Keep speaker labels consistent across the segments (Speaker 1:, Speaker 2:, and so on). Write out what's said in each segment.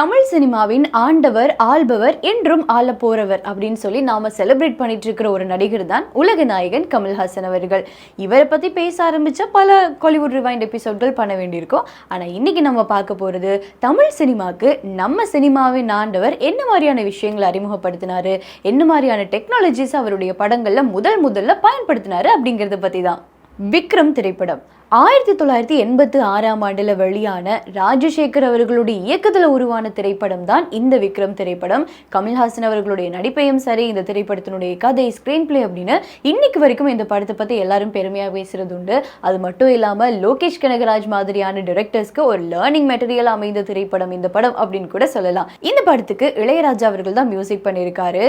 Speaker 1: தமிழ் சினிமாவின் ஆண்டவர் ஆள்பவர் என்றும் ஆள போறவர் அப்படின்னு சொல்லி நாம செலிப்ரேட் பண்ணிட்டு இருக்கிற ஒரு நடிகர் தான் உலக நாயகன் கமல்ஹாசன் அவர்கள். இவரை பத்தி பேச ஆரம்பிச்சா பல காலிவுட் ரிவைண்ட் எபிசோட்கள் பண்ண வேண்டியிருக்கும். ஆனா இன்னைக்கு நம்ம பார்க்க போறது தமிழ் சினிமாக்கு நம்ம சினிமாவின் ஆண்டவர் என்ன மாதிரியான விஷயங்களை அறிமுகப்படுத்தினாரு? என்ன மாதிரியான டெக்னாலஜிஸ் அவருடைய படங்கள்ல முதல் முதல்ல பயன்படுத்தினாரு அப்படிங்கறத பத்தி தான் விக்ரம் திரைப்படம். ஆயிரத்தி தொள்ளாயிரத்தி எண்பத்தி ஆறாம் ஆண்டுல வெளியான ராஜசேகர் அவர்களுடைய இயக்கத்தில் உருவான திரைப்படம் தான் இந்த விக்ரம் திரைப்படம். கமல்ஹாசன் அவர்களுடைய நடிப்பையும் சரி இந்த திரைப்படத்தினுடைய கதை ஸ்கிரீன் பிளே அப்படின்னு இன்னைக்கு வரைக்கும் இந்த படத்தை பற்றி எல்லாரும் பெருமையாக பேசுறது உண்டு. அது மட்டும் இல்லாமல் லோகேஷ் கனகராஜ் மாதிரியான டிரெக்டர்ஸ்க்கு ஒரு லேர்னிங் மெட்டீரியல் அமைந்த திரைப்படம் இந்த படம் அப்படின்னு கூட சொல்லலாம். இந்த படத்துக்கு இளையராஜா அவர்கள் தான் மியூசிக் பண்ணியிருக்காரு.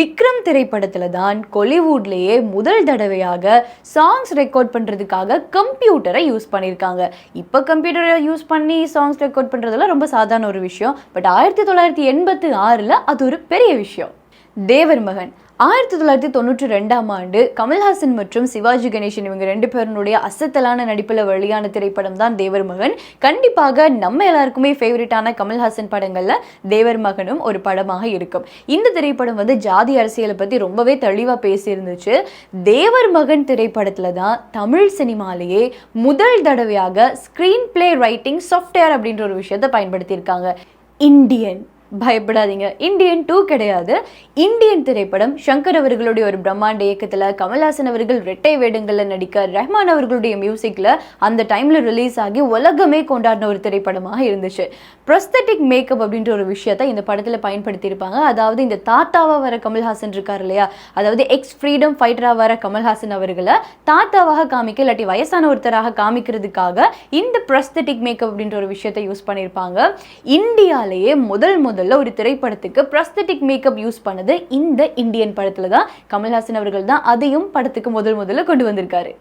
Speaker 1: விக்ரம் திரைப்படத்துல தான் கொலிவுட்லேயே முதல் தடவையாக சாங்ஸ் ரெக்கார்ட் பண்றதுக்காக கம்ப்யூட்டர் யூஸ் பண்ணியிருக்காங்க இப்போ கம்ப்யூட்டரை யூஸ் பண்ணி சாங்ஸ் ரெக்கார்ட் பண்ணுறதெல்லாம் ரொம்ப சாதாரண ஒரு விஷயம். பட் ஆயிரத்தி தொள்ளாயிரத்தி எண்பத்தி ஆறில் அது ஒரு பெரிய விஷயம். தேவர் மகன் ஆயிரத்தி தொள்ளாயிரத்தி தொண்ணூற்றி ரெண்டாம் ஆண்டு கமல்ஹாசன் மற்றும் சிவாஜி கணேசன் இவங்க ரெண்டு பேருனுடைய அசத்தலான நடிப்பில் வெளியான திரைப்படம் தான் தேவர் மகன் கண்டிப்பாக நம்ம எல்லாருக்குமே ஃபேவரட்டான கமல்ஹாசன் படங்களில் தேவர் மகனும் ஒரு படமாக இருக்கும். இந்த திரைப்படம் வந்து ஜாதி அரசியலை பற்றி ரொம்பவே தெளிவாக பேசியிருந்துச்சு. தேவர் மகன் திரைப்படத்தில் தான் தமிழ் சினிமாலேயே முதல் தடவையாக ஸ்க்ரீன் பிளே ரைட்டிங் சாஃப்ட்வேர் அப்படின்ற ஒரு விஷயத்தை பயன்படுத்தியிருக்காங்க. இந்தியன். பயப்படாதீங்க. இந்தியன் டூ கிடையாது. இந்தியன் திரைப்படம் சங்கர் அவர்களுடைய ஒரு பிரம்மாண்ட இயக்கத்தில் கமல்ஹாசன் அவர்கள் ரெட்டை வேடங்களில் நடிக்க ரஹ்மான் அவர்களுடைய மியூசிக்கில் அந்த டைமில் ரிலீஸ் ஆகி உலகமே கொண்டாடின ஒரு திரைப்படமாக இருந்துச்சு. ப்ரொஸ்தட்டிக் மேக்கப் அப்படின்ற ஒரு விஷயத்தை இந்த படத்தில் பயன்படுத்தியிருப்பாங்க. அதாவது இந்த தாத்தாவாக வர கமல்ஹாசன் இருக்கார் இல்லையா? அதாவது எக்ஸ் ஃப்ரீடம் ஃபைட்டராக வர கமல்ஹாசன் அவர்களை தாத்தாவாக காமிக்க இல்லாட்டி வயசான ஒருத்தராக காமிக்கிறதுக்காக இந்த ப்ரொஸ்தட்டிக் மேக்கப் அப்படின்ற ஒரு விஷயத்தை யூஸ் பண்ணியிருப்பாங்க. இந்தியாலேயே முதல் முதல் முதல்ல ஒரு திரைப்படத்துக்கு ப்ரஸ்தட்டிக் மேக்கப் யூஸ் பண்ணது இந்த இந்தியன் படத்தில் தான். கமல்ஹாசன் அவர்கள் தான். அதையும் படத்துக்கு முதல் முதல்ல கொண்டு வந்திருக்காரு.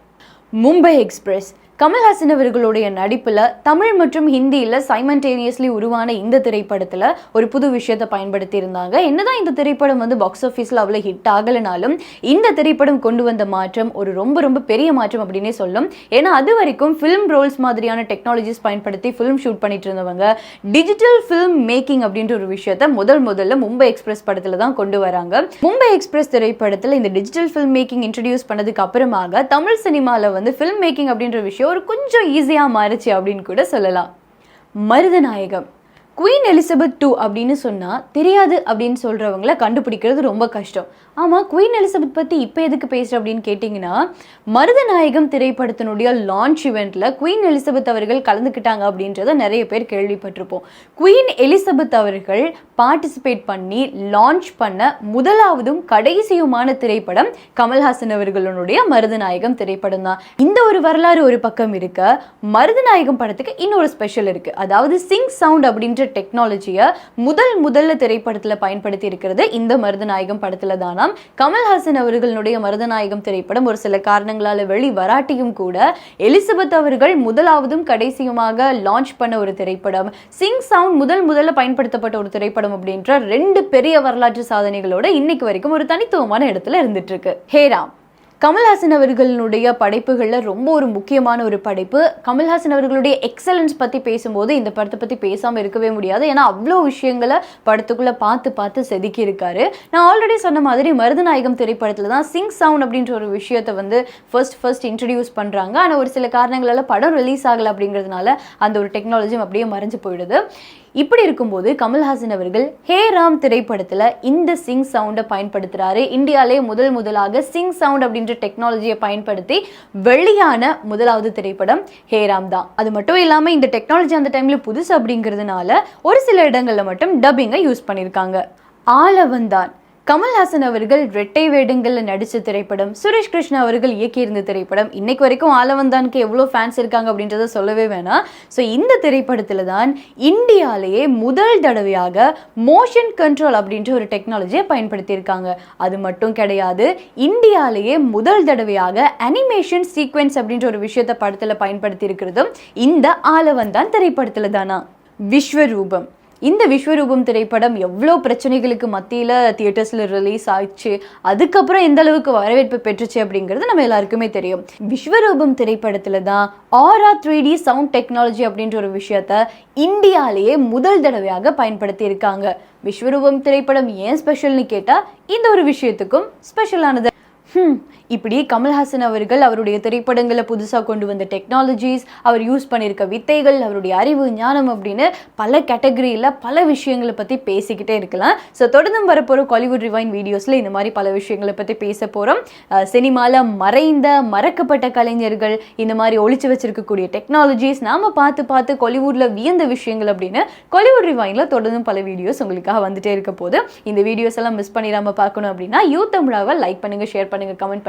Speaker 1: மும்பை எக்ஸ்பிரஸ் கமல்ஹாசன் அவர்களுடைய நடிப்பில் தமிழ் மற்றும் ஹிந்தியில் சைமன்டேனியஸ்லி உருவான இந்த திரைப்படத்தில் ஒரு புது விஷயத்தை பயன்படுத்தி இருந்தாங்க என்னதான் இந்த திரைப்படம் வந்து பாக்ஸ் ஆஃபீஸில் அவ்வளோ ஹிட் ஆகலைனாலும் இந்த திரைப்படம் கொண்டு வந்த மாற்றம் ஒரு ரொம்ப ரொம்ப பெரிய மாற்றம் அப்படின்னே சொல்லும். ஏன்னா அது வரைக்கும் ஃபிலிம் ரோல்ஸ் மாதிரியான டெக்னாலஜிஸ் பயன்படுத்தி ஃபிலிம் ஷூட் பண்ணிட்டு இருந்தவங்க டிஜிட்டல் ஃபிலிம் மேக்கிங் அப்படின்ற ஒரு விஷயத்த முதல் முதல்ல மும்பை எக்ஸ்பிரஸ் படத்தில் தான் கொண்டு வராங்க. மும்பை எக்ஸ்பிரஸ் திரைப்படத்தில் இந்த டிஜிட்டல் ஃபிலிம் மேக்கிங் இன்ட்ரடியூஸ் பண்ணதுக்கு அப்புறமாக தமிழ் சினிமாவில் வந்து ஃபிலிம் மேக்கிங் அப்படின்ற விஷயம் ஒரு கொஞ்சம் ஈஸியாக மாறுச்சு அப்படின்னு கூட சொல்லலாம். மருதநாயகம். குயின் எலிசபெத் டூ அப்படின்னு சொன்னால் தெரியாது அப்படின்னு சொல்கிறவங்கள கண்டுபிடிக்கிறது ரொம்ப கஷ்டம். ஆமாம் குயின் எலிசபெத் பற்றி இப்போ எதுக்கு பேசுகிற அப்படின்னு கேட்டிங்கன்னா மருதநாயகம் திரைப்படத்தினுடைய லான்ச் இவெண்ட்டில் குயின் எலிசபெத் அவர்கள் கலந்துக்கிட்டாங்க அப்படின்றத நிறைய பேர் கேள்விப்பட்டிருப்போம். குயின் எலிசபெத் அவர்கள் பார்ட்டிசிபேட் பண்ணி லான்ச் பண்ண முதலாவதும் கடைசியுமான திரைப்படம் கமல்ஹாசன் அவர்களுடைய மருதநாயகம் திரைப்படம் தான். இந்த ஒரு வரலாறு ஒரு பக்கம் இருக்க மருதநாயகம் படத்துக்கு இன்னொரு ஸ்பெஷல் இருக்கு. அதாவது சிங் சவுண்ட் அப்படின்ற டெக்னாலஜியை முதல் முதல்ல திரைப்படத்தில் பயன்படுத்தி இருக்கிறது இந்த மருதநாயகம் படத்தில் தானாம் கமல்ஹாசன் அவர்களுடைய மருதநாயகம் திரைப்படம் ஒரு சில காரணங்களால் வெளி வராட்டியும் கூட எலிசபெத் அவர்கள் முதலாவதும் கடைசியுமாக லான்ச் பண்ண ஒரு திரைப்படம். சிங் சவுண்ட் முதல் முதல்ல பயன்படுத்தப்பட்ட ஒரு திரைப்படம் அப்படின்ற ரெண்டு பெரிய வரலாற்று சாதனைகளோட இன்னைக்கு வரைக்கும் ஒரு தனித்துவமான இடத்துல இருந்துட்டு இருக்கு ஹேராம் கமல்ஹாசன் அவர்களுடைய படைப்புகளில் ரொம்ப ஒரு முக்கியமான ஒரு படைப்பு. கமல்ஹாசன் அவர்களுடைய எக்ஸலன்ஸ் பற்றி பேசும்போது இந்த படத்தை பற்றி பேசாமல் இருக்கவே முடியாது. ஏன்னா அவ்வளோ விஷயங்களை படத்துக்குள்ளே பார்த்து பார்த்து செதுக்கி இருக்காரு நான் ஆல்ரெடி சொன்ன மாதிரி மருதநாயகம் திரைப்படத்தில் தான் சிங் சவுண்ட் அப்படின்ற ஒரு விஷயத்தை வந்து ஃபர்ஸ்ட் ஃபர்ஸ்ட் இன்ட்ரடியூஸ் பண்ணுறாங்க ஆனால் ஒரு சில காரணங்களால் படம் ரிலீஸ் ஆகலை அப்படிங்கிறதுனால அந்த ஒரு டெக்னாலஜியும் அப்படியே மறைஞ்சு போயிடுது. இப்படி இருக்கும்போது கமல்ஹாசன் அவர்கள் ஹே ராம் திரைப்படத்தில் இந்த சிங் சவுண்டை பயன்படுத்துகிறாரு இந்தியாவிலே முதல் முதலாக சிங் சவுண்ட் அப்படின்ற டெக்னாலஜியை பயன்படுத்தி வெளியான முதலாவது திரைப்படம் ஹே ராம் தான். அது மட்டும் இல்லாமல் இந்த டெக்னாலஜி அந்த டைமில் புதுசு அப்படிங்கிறதுனால ஒரு சில இடங்களில் மட்டும் டப்பிங்கை யூஸ் பண்ணியிருக்காங்க ஆலவந்தான் கமல்ஹாசன் அவர்கள் ரெட்டை வேடங்களில் நடித்த திரைப்படம் சுரேஷ் கிருஷ்ணா அவர்கள் இயக்கியிருந்த திரைப்படம். இன்னைக்கு வரைக்கும் ஆலவந்தானுக்கு எவ்வளோ ஃபேன்ஸ் இருக்காங்க அப்படின்றத சொல்லவே வேணாம். ஸோ இந்த திரைப்படத்தில் தான் இந்தியாலேயே முதல் தடவையாக மோஷன் கண்ட்ரோல் அப்படின்ற ஒரு டெக்னாலஜியை பயன்படுத்தியிருக்காங்க. அது மட்டும் கிடையாது இந்தியாலேயே முதல் தடவையாக அனிமேஷன் சீக்வென்ஸ் அப்படின்ற ஒரு விஷயத்தை படத்தில் பயன்படுத்தி இருக்கிறதும் இந்த ஆலவந்தான் திரைப்படத்தில் தானா? விஸ்வரூபம். இந்த விஸ்வரூபம் திரைப்படம் எவ்வளோ பிரச்சனைகளுக்கு மத்தியில் தியேட்டர்ஸில் ரிலீஸ் ஆயிடுச்சு அதுக்கப்புறம் எந்த அளவுக்கு வரவேற்பு பெற்றுச்சு அப்படிங்கிறது நம்ம எல்லாருக்குமே தெரியும். விஸ்வரூபம் திரைப்படத்தில் தான் Auro three D sound technology அப்படின்ற ஒரு விஷயத்த இந்தியாலேயே முதல் தடவையாக பயன்படுத்தி இருக்காங்க. விஸ்வரூபம் திரைப்படம் ஏன் ஸ்பெஷல்னு கேட்டால் இந்த ஒரு விஷயத்துக்கும் ஸ்பெஷலானது இப்படி கமல்ஹாசன் அவர்கள் அவருடைய திரைப்படங்களை புதுசாக கொண்டு வந்த டெக்னாலஜிஸ் அவர் யூஸ் பண்ணியிருக்க வித்தைகள் அவருடைய அறிவு ஞானம் அப்படின்னு பல கேட்டகரியில் பல விஷயங்களை பற்றி பேசிக்கிட்டே இருக்கலாம். ஸோ தொடர்ந்து வரப்போகிற காலிவுட் ரிவைன் வீடியோஸில் இந்த மாதிரி பல விஷயங்களை பற்றி பேச போகிறோம் சினிமாவில் மறைந்த மறக்கப்பட்ட கலைஞர்கள் இந்த மாதிரி ஒழிச்சு வச்சிருக்கக்கூடிய டெக்னாலஜிஸ் நாம் பார்த்து பார்த்து கொலிவுட்ல வியந்த விஷயங்கள் அப்படின்னு கொலிவுட் ரிவைனில் தொடர்ந்து பல வீடியோஸ் உங்களுக்காக வந்துட்டே இருக்க போது இந்த வீடியோஸ் எல்லாம் மிஸ் பண்ணிடாமல் பார்க்கணும் அப்படின்னா யூ தமிழாவை லைக் பண்ணுங்க ஷேர் பண்ணுங்க கமெண்ட்